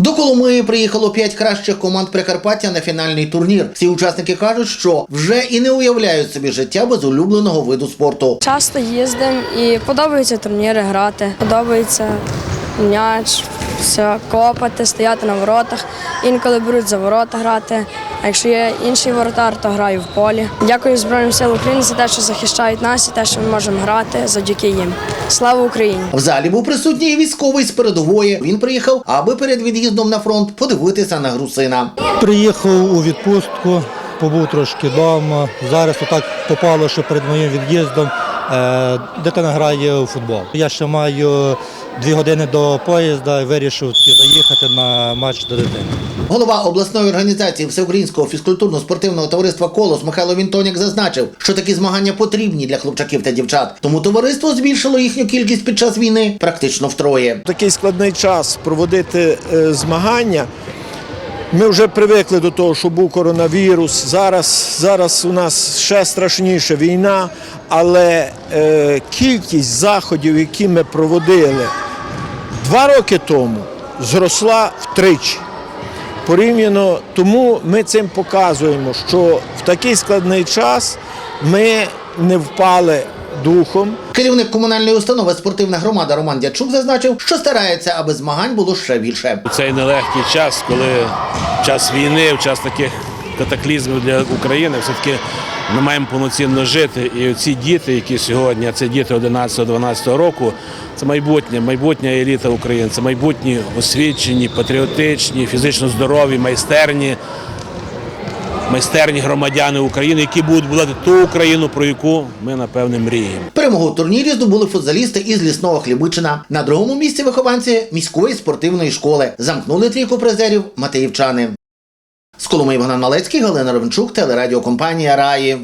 До Коломиї приїхало п'ять кращих команд Прикарпаття на фінальний турнір. Всі учасники кажуть, що вже і не уявляють собі життя без улюбленого виду спорту. Часто їздимо і подобаються турніри грати. Подобається м'яч, все, копати, стояти на воротах. Інколи беруть за ворота грати. А якщо є інший воротар, то граю в полі. Дякую Збройним силам України за те, що захищають нас і те, що ми можемо грати завдяки їм. Слава Україні! В залі був присутній військовий з передової. Він приїхав, аби перед від'їздом на фронт подивитися на гру сина. Приїхав у відпустку, побув трошки вдома. Зараз отак попало, що перед моїм від'їздом е, дитина грає у футбол. Я ще маю дві години до поїзда і вирішив заїхати на матч до дитини. Голова обласної організації Всеукраїнського фізкультурно-спортивного товариства Колос Михайло Вінтонік зазначив, що такі змагання потрібні для хлопчаків та дівчат. Тому товариство збільшило їхню кількість під час війни практично втроє. такий складний час проводити е, змагання. Ми вже привикли до того, що був коронавірус. Зараз, зараз у нас ще страшніша війна, але е, кількість заходів, які ми проводили два роки тому, зросла втричі. Порівняно тому ми цим показуємо, що в такий складний час ми не впали духом. Керівник комунальної установи спортивна громада Роман Дячук зазначив, що старається, аби змагань було ще більше. У цей нелегкий час, коли час війни, в час таких катаклізмів для України, все-таки ми маємо повноцінно жити. І ці діти, які сьогодні, а це діти 11-12 року, це майбутнє, майбутня еліта України, це майбутні освічені, патріотичні, фізично здорові, майстерні. Майстерні громадяни України, які будуть будувати ту Україну, про яку ми напевне мріємо. Перемогу в турнірі здобули футзалісти із лісного Хлібичина. На другому місці вихованці міської спортивної школи. Замкнули трійку призерів Матеївчани. З Коломиї Богдан Малецький, Галина Ровенчук, телерадіокомпанія Раї.